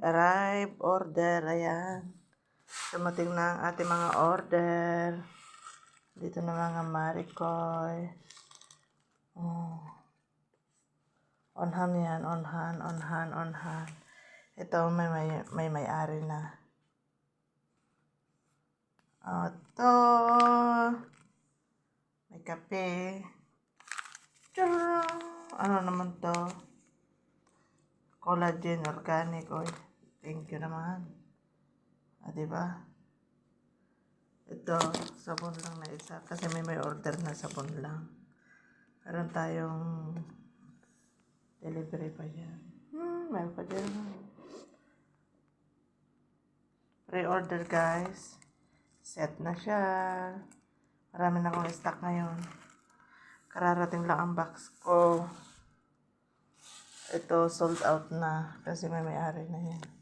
arrive order. Ayan. Dumating na ang ating mga order. Dito na mga Maricoy. Oh. Onhan yan, onhan, onhan, onhan. Ito may may, may may-ari na. Oh, ito. May kape. Tcharam! Ano naman to? Collagen organic oil. You naman. Ah, di ba? Ito, sabon lang na isa. Kasi may may order na sabon lang. Meron tayong delivery pa dyan. Hmm, meron pa dyan. Pre-order guys. Set na siya. Marami na akong stock ngayon. Kararating lang ang box ko. Ito sold out na kasi may may-ari na yan.